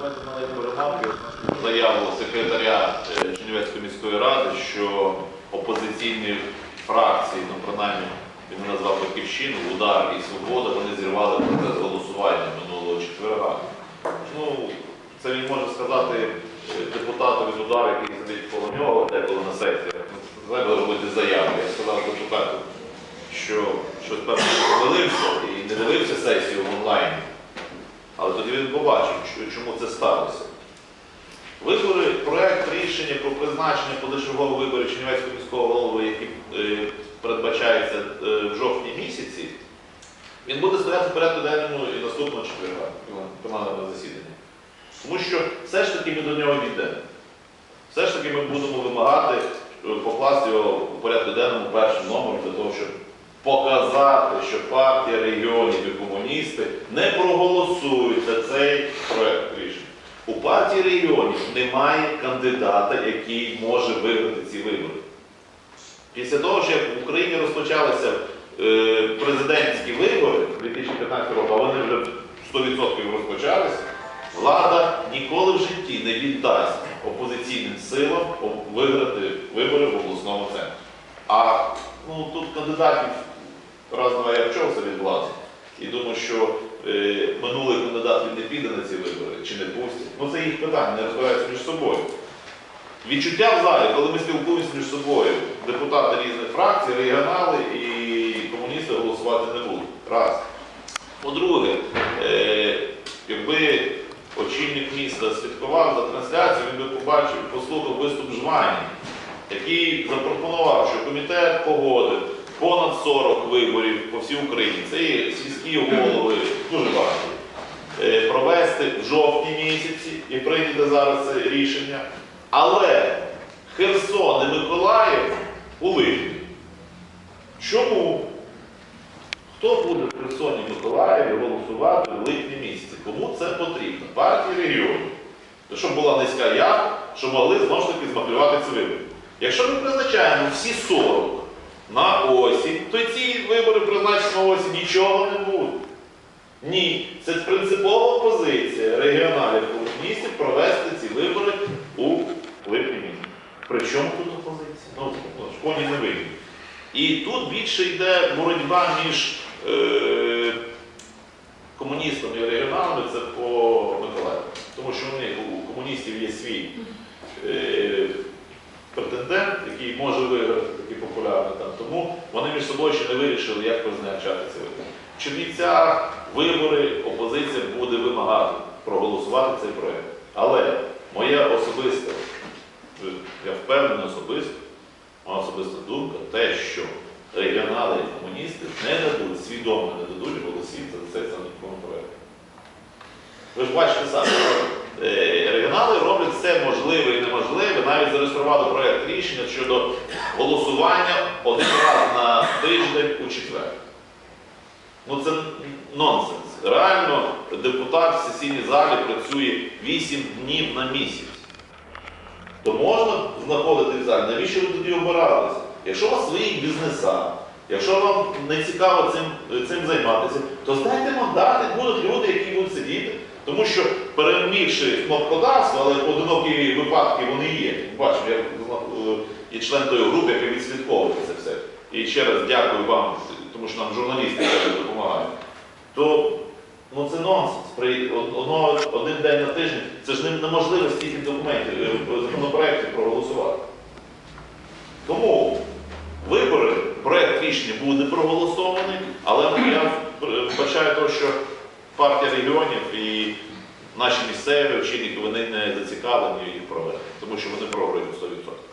Маленьку ремарку. Заяву секретаря е, Чернівецької міської ради, що опозиційні фракції, ну принаймні він назвав Батьківщину, Удар і Свобода, вони зірвали процес голосування минулого четверга. Ну, це він може сказати е, депутату від удару, який сидить коло нього, деколи на сесіях. Ну, Треба робити заяву. Я сказав депутату, що щось певно не помилився і не дивився сесію в онлайні. Але тоді він побачив, чому це сталося. Вибори, проект рішення про призначення позачергових виборів Чернівецького міського голови, який е, передбачається е, в жовтні місяці, він буде стояти в порядку денному і наступного четверга, пленарного засідання. Тому що все ж таки ми до нього дійдемо. Все ж таки ми будемо вимагати е, покласти його в порядку денному першим номером для того, щоб показати, що партія регіонів і комуністи не проголосують за цей проект рішення. У партії регіонів немає кандидата, який може виграти ці вибори. Після того, що в Україні розпочалися е, президентські вибори 2015 року, а вони вже 100% розпочалися, влада ніколи в житті не віддасть опозиційним силам виграти вибори в обласному центрі. А ну, тут кандидатів раз-два я вчився від влади. І думаю, що е, минулий кандидат він не піде на ці вибори чи не пустять. Ну це їх питання, не розбираються між собою. Відчуття в залі, коли ми спілкуємося між собою, депутати різних фракцій, регіонали і комуністи голосувати не будуть. Раз. По-друге, е, якби очільник міста слідкував за трансляцією, він би побачив, послухав виступ Жвані, який запропонував, що комітет погодив понад 40 виборів по всій Україні. Це і сільські голови, дуже багато. Е, Провести в жовтні місяці і прийняти зараз це рішення. Але Херсон і Миколаїв у липні. Чому? Хто буде в Херсоні Миколаєві голосувати в липні місяці? Кому це потрібно? Партії регіонів. Щоб була низька явка, щоб могли знову ж таки змаклювати ці вибори. Якщо ми призначаємо всі 40 на осінь, то ці вибори призначені на осінь нічого не буде. Ні, це принципова позиція регіоналів комуністів провести ці вибори у липні місяці. Причому тут опозиція? Ну, в коні не вийде. І тут більше йде боротьба між е, комуністами і регіоналами, це по Миколаєву. Тому що у них у комуністів є свій е, претендент, який може виграти. Тому вони між собою ще не вирішили, як призначати ці вибори. В Чернівцях вибори опозиція буде вимагати проголосувати цей проєкт. Але моя особиста, я впевнений особисто, моя особиста думка, те, що регіонали і комуністи не дадуть, свідомо не дадуть голосів за цей законопроект. Ви ж бачите самі, е, регіонали роблять все можливе навіть зареєстрували проєкт рішення щодо голосування один раз на тиждень у четвер. Ну це нонсенс. Реально депутат в сесійній залі працює 8 днів на місяць. То можна знаходити в залі, навіщо ви тоді обиралися? Якщо у вас свої бізнеса, якщо вам не цікаво цим, цим займатися, то здайте мандати, будуть люди, які будуть сидіти. Тому що перемігши кнопкодавство, але поодинокі випадки вони є. Бачимо, я е, є член тої групи, яка відслідковує це все. І ще раз дякую вам, тому що нам журналісти допомагають. То ну це нонсенс. При одно, один день на тиждень це ж неможливо стільки документів, е, законопроєктів проголосувати. Тому вибори, проєкт рішення буде проголосований, але я вбачаю те, що партія регіонів і наші місцеві очільники вони не зацікавлені їх провести, тому що вони програють 100%.